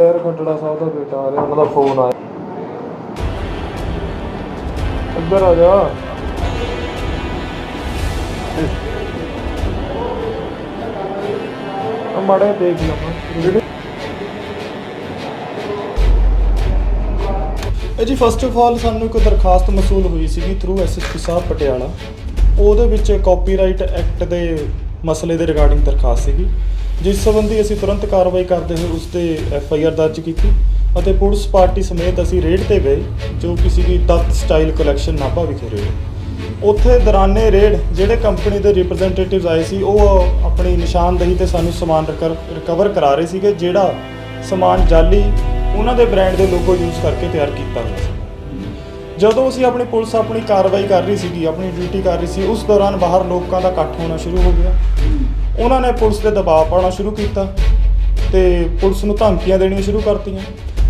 ਯਾਰ ਕੰਟੜਾ ਸਾਹਿਬ ਦਾ ਬੇਟਾ ਆ ਰਿਹਾ ਉਹਨਾਂ ਦਾ ਫੋਨ ਆਇਆ। ਇੱਧਰ ਆ ਜਾ। ਆ ਮਾੜਾ ਜਿਹਾ ਦੇਖ ਲਵਾਂ। ਇਹ ਜੀ ਫਸਟ ਆਫ ਆਲ ਸਾਨੂੰ ਇੱਕ ਦਰਖਾਸਤ ਮਸੂਲ ਹੋਈ ਸੀਗੀ ਥਰੂ ਐਸਐਸਪੀ ਸਾਹਿਬ ਪਟਿਆਲਾ। ਉਹਦੇ ਵਿੱਚ ਕਾਪੀਰਾਈਟ ਐਕਟ ਦੇ ਮਸਲੇ ਦੇ ਰਿਗਾਰਡਿੰਗ ਦਰਖਾਸਤ ਸੀਗੀ, ਜਿਸ ਸੰਬੰਧੀ ਅਸੀਂ ਤੁਰੰਤ ਕਾਰਵਾਈ ਕਰਦੇ ਹੋਏ ਉਸ ਤੇ ਐਫ ਆਈ ਆਰ ਦਰਜ ਕੀਤੀ ਅਤੇ ਪੁਲਿਸ ਪਾਰਟੀ ਸਮੇਤ ਅਸੀਂ ਰੇਡ ਤੇ ਗਏ, ਜੋ ਕਿ ਸੀਗੀ ਤਤ ਸਟਾਈਲ ਕਲੈਕਸ਼ਨ ਨਾਭਾ ਵਿਖੇ ਰੇਡ ਉੱਥੇ ਦੌਰਾਨੇ ਰੇਡ ਜਿਹੜੇ ਕੰਪਨੀ ਦੇ ਰਿਪਰੈਜ਼ੈਂਟੇਟਿਵਸ ਆਏ ਸੀ, ਉਹ ਆਪਣੀ ਨਿਸ਼ਾਨਦੇਹੀ ਤੇ ਸਾਨੂੰ ਸਮਾਨ ਰਿਕਵਰ ਕਰਾ ਰਹੇ ਸੀਗੇ, ਜਿਹੜਾ ਸਮਾਨ ਜਾਲੀ ਉਹਨਾਂ ਦੇ ਬ੍ਰਾਂਡ ਦੇ ਲੋਗੋ ਯੂਜ਼ ਕਰਕੇ ਤਿਆਰ ਕੀਤਾ ਹੋਇਆ ਸੀ। ਜਦੋਂ ਅਸੀਂ ਆਪਣੀ ਪੁਲਿਸ ਆਪਣੀ ਕਾਰਵਾਈ ਕਰ ਰਹੀ ਸੀਗੀ, ਆਪਣੀ ਡਿਊਟੀ ਕਰ ਰਹੀ ਸੀ, ਉਸ ਦੌਰਾਨ ਬਾਹਰ ਲੋਕਾਂ ਦਾ ਇਕੱਠ ਹੋਣਾ ਸ਼ੁਰੂ ਹੋ ਗਿਆ। ਉਹਨਾਂ ਨੇ ਪੁਲਿਸ ਤੇ ਦਬਾਅ ਪਾਉਣਾ ਸ਼ੁਰੂ ਕੀਤਾ ਤੇ ਪੁਲਿਸ ਨੂੰ ਧਮਕੀਆਂ ਦੇਣੀਆਂ ਸ਼ੁਰੂ ਕਰਤੀਆਂ।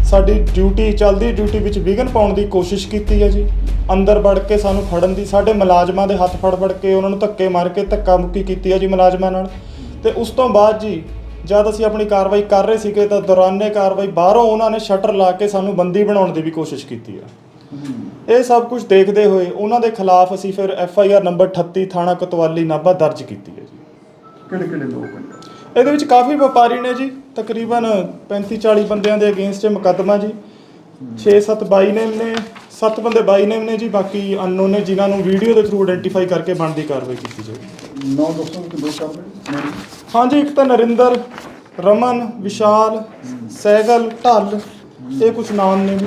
ਸਾਡੀ ਡਿਊਟੀ ਚੱਲਦੀ ਡਿਊਟੀ ਵਿੱਚ ਵਿਘਨ ਪਾਉਣ ਦੀ ਕੋਸ਼ਿਸ਼ ਕੀਤੀ ਹੈ ਜੀ। ਅੰਦਰ ਵੜ ਕੇ ਸਾਨੂੰ ਫੜਨ ਦੀ, ਸਾਡੇ ਮੁਲਾਜ਼ਮਾਂ ਦੇ ਹੱਥ ਫੜ ਫੜ ਕੇ ਉਹਨਾਂ ਨੂੰ ਧੱਕੇ ਮਾਰ ਕੇ ਧੱਕਾ ਮੁੱਕੀ ਕੀਤੀ ਹੈ ਜੀ ਮੁਲਾਜ਼ਮਾਂ ਨਾਲ। ਤੇ ਉਸ ਤੋਂ ਬਾਅਦ ਜੀ, ਜਦ ਅਸੀਂ ਆਪਣੀ ਕਾਰਵਾਈ ਕਰ ਰਹੇ ਸੀਗੇ ਤਾਂ ਦੌਰਾਨੇ ਕਾਰਵਾਈ ਬਾਹਰੋਂ ਉਹਨਾਂ ਨੇ ਸ਼ਟਰ ਲਾ ਕੇ ਸਾਨੂੰ ਬੰਦੀ ਬਣਾਉਣ ਦੀ ਵੀ ਕੋਸ਼ਿਸ਼ ਕੀਤੀ ਆ ਇਹ ਸਭ ਕੁਝ ਦੇਖਦੇ ਹੋਏ ਉਹਨਾਂ ਦੇ ਖਿਲਾਫ ਅਸੀਂ ਫਿਰ ਐਫ ਆਈ ਆਰ ਨੰਬਰ 38 ਥਾਣਾ ਕੋਤਵਾਲੀ ਨਾਭਾ ਦਰਜ ਕੀਤੀ ਹੈ ਜੀ। ਕਿਹੜੇ ਕਿਹੜੇ ਲੋਕ ਹਨ ਇਹਦੇ ਵਿੱਚ ਕਾਫੀ ਵਪਾਰੀ ਨੇ ਜੀ। ਤਕਰੀਬਨ 35 40 ਬੰਦਿਆਂ ਦੇ ਅਗੇਂਸਟ ਮੁਕੱਦਮਾ ਜੀ। 6-7 ਬਾਈ ਨੇਮ ਨੇ 7 ਬੰਦੇ ਬਾਈ ਨੇਮ ਨੇ ਜੀ। ਬਾਕੀ ਅਨਨੋਨ ਨੇ ਜਿਨ੍ਹਾਂ ਨੂੰ ਵੀਡੀਓ ਦੇ ਥਰੂ ਆਇਡੈਂਟੀਫਾਈ ਕਰਕੇ ਬਣਦੀ ਕਾਰਵਾਈ ਕੀਤੀ ਜਾਏਗੀ ਨੌ ਦੱਸੋ ਕਿ ਦੋ ਕਰਦੇ ਹਾਂਜੀ ਇੱਕ ਤਾਂ ਨਰਿੰਦਰ ਰਮਨ ਵਿਸ਼ਾਲ ਸੈਗਲ ਢੱਲ ਇਹ ਕੁਝ ਨਾਮ ਨੇ ਜੀ।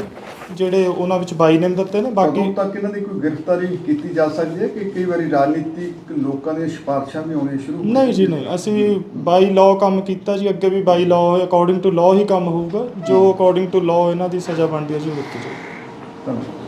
ਜਿਹੜੇ ਉਹਨਾਂ ਵਿੱਚ ਬਾਈ ਨੇਮ ਦਿੱਤੇ ਨੇ ਬਾਕੀ ਤੱਕ ਇਹਨਾਂ ਦੀ ਕੋਈ ਗ੍ਰਿਫਤਾਰੀ ਕੀਤੀ ਜਾ ਸਕਦੀ ਹੈ ਕਿ ਕਈ ਵਾਰੀ ਰਾਜਨੀਤਿਕ ਲੋਕਾਂ ਦੀਆਂ ਸਿਫਾਰਸ਼ਾਂ ਵੀ ਆਉਣੀਆਂ ਸ਼ੁਰੂ ਹੋ ਨਹੀਂ ਜੀ ਨਹੀਂ। ਅਸੀਂ ਬਾਈ ਲਾਅ ਕੰਮ ਕੀਤਾ ਜੀ ਅੱਗੇ ਵੀ by law according to law ਹੀ ਕੰਮ ਹੋਊਗਾ। ਜੋ ਅਕੋਰਡਿੰਗ ਟੂ ਲਾਅ ਇਹਨਾਂ ਦੀ ਸਜ਼ਾ ਬਣਦੀ ਹੈ ਜੀ ਉਹ ਦਿੱਤੀ ਜਾਊਗੀ। ਧੰਨਵਾਦ।